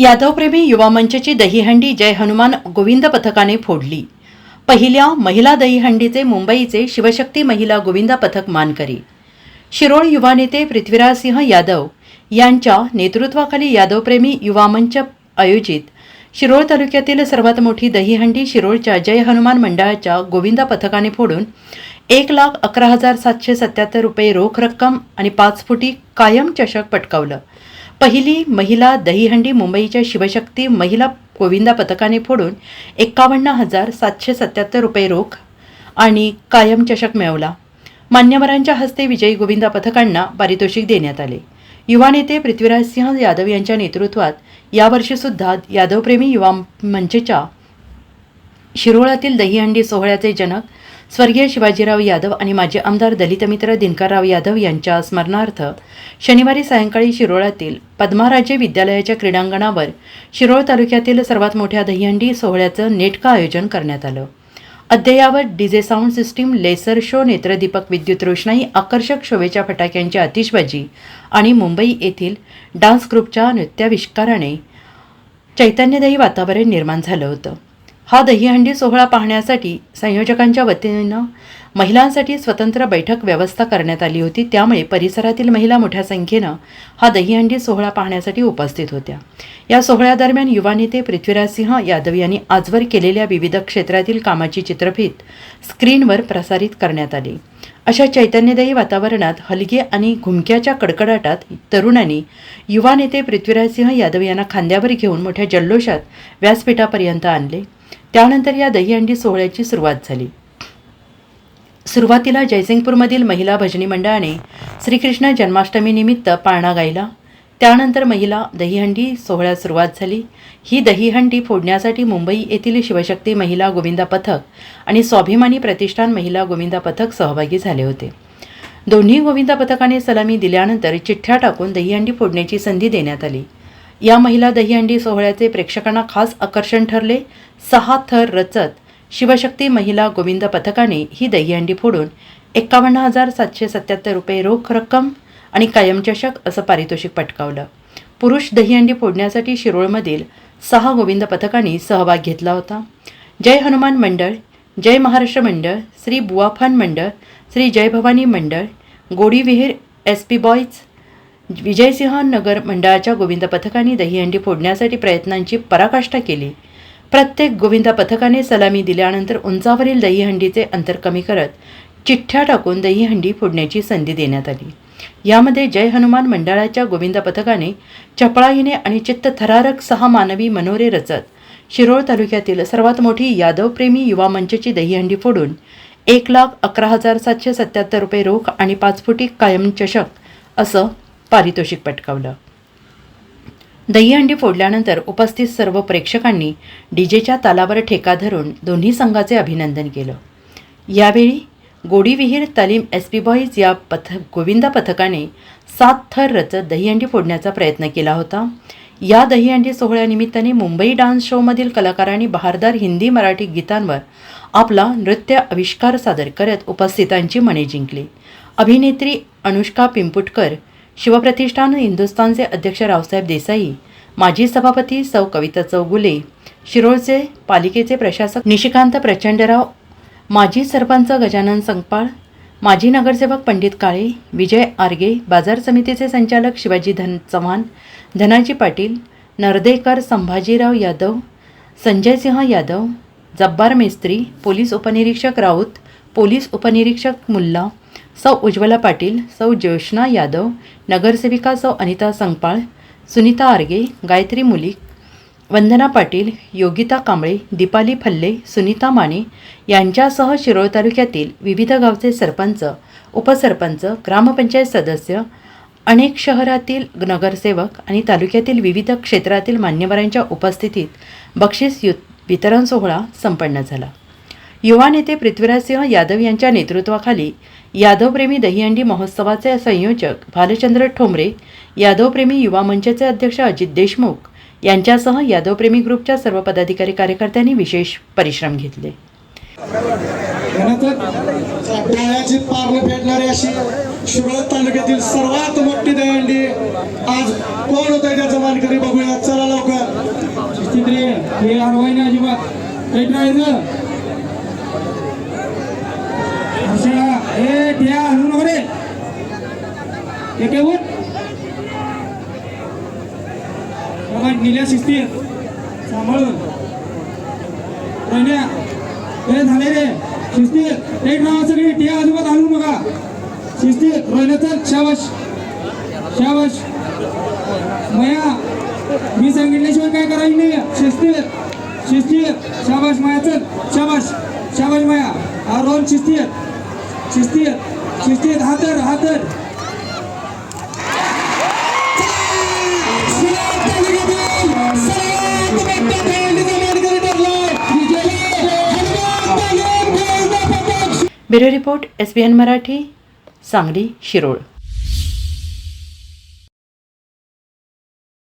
यादवप्रेमी युवा मंचची दहीहंडी जय हनुमान गोविंद पथकाने फोडली. पहिल्या महिला दहीहंडीचे मुंबईचे शिवशक्ती महिला गोविंदा पथक मानकरी. शिरोळ युवा नेते पृथ्वीराज सिंह यादव यांच्या नेतृत्वाखाली यादवप्रेमी युवा मंच आयोजित शिरोळ तालुक्यातील सर्वात मोठी दहीहंडी शिरोळच्या जय हनुमान मंडळाच्या गोविंदा पथकाने फोडून एक लाख अकरा हजार सातशे सत्याहत्तर रुपये रोख रक्कम आणि पाच फुटी कायम चषक पटकावलं. पहिली महिला दहीहंडी मुंबईच्या शिवशक्ती महिला गोविंदा पथकाने फोडून एक्कावन्न हजार सातशे सत्याहत्तर रुपये रोख आणि कायम चषक मिळवला. मान्यवरांच्या हस्ते विजयी गोविंदा पथकांना पारितोषिक देण्यात आले. युवा नेते पृथ्वीराज सिंह यादव यांच्या नेतृत्वात यावर्षीसुद्धा यादवप्रेमी युवा मंचच्या शिरोळातील दहीहंडी सोहळ्याचे जनक स्वर्गीय शिवाजीराव यादव आणि माजी आमदार दलित मित्र दिनकरराव यादव यांच्या स्मरणार्थ शनिवारी सायंकाळी शिरोळातील पद्माराजे विद्यालयाच्या क्रीडांगणावर शिरोळ तालुक्यातील सर्वात मोठ्या दहीहंडी सोहळ्याचं नेटकं आयोजन करण्यात आलं. अद्ययावत DJ sound system laser show नेत्रदीपक विद्युत रोषणाई आकर्षक शोभेच्या फटाक्यांची आतिषबाजी आणि मुंबई येथील डान्स ग्रुपच्या नृत्याविष्काराने चैतन्यदायी वातावरण निर्माण झालं होतं. हा दहीहंडी सोहळा पाहण्यासाठी संयोजकांच्या वतीनं महिलांसाठी स्वतंत्र बैठक व्यवस्था करण्यात आली होती. त्यामुळे परिसरातील महिला मोठ्या संख्येनं हा दहीहंडी सोहळा पाहण्यासाठी उपस्थित होत्या. या सोहळ्यादरम्यान युवा नेते पृथ्वीराज सिंह यादव यांनी आजवर केलेल्या विविध क्षेत्रातील कामाची चित्रफीत स्क्रीनवर प्रसारित करण्यात आली. अशा चैतन्यदायी वातावरणात हलगे आणि घुमक्याच्या कडकडाटात तरुणांनी युवा नेते पृथ्वीराज सिंह यादव यांना खांद्यावर घेऊन मोठ्या जल्लोषात व्यासपीठापर्यंत आणले. त्यानंतर या दहीहंडी सोहळ्याची सुरुवात झाली. सुरुवातीला जयसिंगपूरमधील महिला भजनी मंडळाने श्रीकृष्ण जन्माष्टमीनिमित्त पाळणा गायला. त्यानंतर महिला दहीहंडी सोहळ्यास सुरुवात झाली. ही दहीहंडी फोडण्यासाठी मुंबई येथील शिवशक्ती महिला गोविंदा पथक आणि स्वाभिमानी प्रतिष्ठान महिला गोविंदा पथक सहभागी झाले होते. दोन्ही गोविंदा पथकाने सलामी दिल्यानंतर चिठ्ठ्या टाकून दहीहंडी फोडण्याची संधी देण्यात आली. या महिला दहीहंडी सोहळ्याचे प्रेक्षकांना खास आकर्षण ठरले. सहा थर रचत शिवशक्ती महिला गोविंद पथकाने ही दहीहंडी फोडून एक्कावन्न हजार सातशे सत्याहत्तर रुपये रोख रक्कम आणि कायमचषक असं पारितोषिक पटकावलं. पुरुष दहीहंडी फोडण्यासाठी शिरोळमधील सहा गोविंद पथकांनी सहभाग घेतला होता. जय हनुमान मंडळ जय महाराष्ट्र मंडळ श्री बुवाफान मंडळ श्री जय भवानी मंडळ गोडी विहीर S P boys Vijaysinh Nagar मंडळाच्या गोविंद पथकाने दहीहंडी फोडण्यासाठी प्रयत्नांची पराकाष्ठा केली. प्रत्येक गोविंदा पथकाने सलामी दिल्यानंतर उंचावरील दहीहंडीचे अंतर कमी करत चिठ्ठ्या टाकून दहीहंडी फोडण्याची संधी देण्यात आली. यामध्ये जय हनुमान मंडळाच्या गोविंदा पथकाने चपळाईने आणि चित्तथरारक सहा मानवी मनोरे रचत शिरोळ तालुक्यातील सर्वात मोठी यादवप्रेमी युवा मंचची दहीहंडी फोडून एक लाख अकरा हजार सातशे सत्याहत्तर रुपये रोख आणि पाच फुटी कायम चषक असं पारितोषिक पटकावलं. दहीहंडी फोडल्यानंतर उपस्थित सर्व प्रेक्षकांनी डीजेच्या तालावर ठेका धरून दोन्ही संघाचे अभिनंदन केलं. यावेळी गोडीविहीर तालीम एस पी बॉईज या पथ गोविंदा पथकाने सात थर रचत दहीहंडी फोडण्याचा प्रयत्न केला होता. या दहीहंडी सोहळ्यानिमित्ताने मुंबई डान्स शोमधील कलाकारांनी बहारदार हिंदी मराठी गीतांवर आपला नृत्य आविष्कार सादर करत उपस्थितांची मने जिंकली. अभिनेत्री अनुष्का पिंपुटकर शिवप्रतिष्ठान हिंदुस्थानचे अध्यक्ष रावसाहेब देसाई माजी सभापती सौ कविता चौगुले शिरोळचे पालिकेचे प्रशासक निशिकांत प्रचंडराव माजी सरपंच गजानन संगपाळ माजी नगरसेवक पंडित काळे विजय आर्गे बाजार समितीचे संचालक शिवाजी धन चव्हाण धनाजी पाटील नर्देकर संभाजीराव यादव संजयसिंह यादव जब्बार मेस्त्री पोलीस उपनिरीक्षक राऊत पोलीस उपनिरीक्षक मुल्ला सौ उज्ज्वला पाटील सौ ज्योष्णा यादव नगरसेविका सौ अनिता संगपाळ सुनीता आर्गे गायत्री मुलिक वंदना पाटील योगिता कांबळे दीपाली फल्ले सुनीता माने यांच्यासह शिरोळ तालुक्यातील विविध गावचे सरपंच उपसरपंच ग्रामपंचायत सदस्य अनेक शहरातील नगरसेवक आणि तालुक्यातील विविध क्षेत्रातील मान्यवरांच्या उपस्थितीत बक्षीस यु वितरण सोहळा संपन्न झाला. युवा नेते पृथ्वीराजसिंह यादव यांच्या नेतृत्वाखाली यादवप्रेमी दहीहंडी महोत्सवाचे संयोजक भालचंद्र ठोंबरे यादवप्रेमी युवा मंचचे अध्यक्ष अजित देशमुख यांच्यासह यादवप्रेमी ग्रुपच्या सर्व पदाधिकारी कार्यकर्त्यांनी विशेष परिश्रम घेतले. तालुक्यातील सर्वात मोठी दहीहंडी आज कोण होत आहे त्याचं मानकरी बघूया. चला लवकर. हे नाही अजिबात. एक राहायचं हर्षा ए ठ्या हलू नको रे एक आहे उठ बाबा निल्या शिस्ती सांभाळून. रोहिण्या ए झाले रे. शिस्ती एक राहा सगळी ठ्या अजिबात हलू नका. शिस्ती रोहिण्या चल शाबाश शाबाश मया मी सांगितल्याशिवाय काय करायचं नाही शिस्तीत. शिस्ती शाबाश माया चल. शाबाश शाबाश माया. हा रोल शिस्तीत शिस्तीत शिस्तीत हातर हातर bureau report S B N Marathi Sangli Shirol.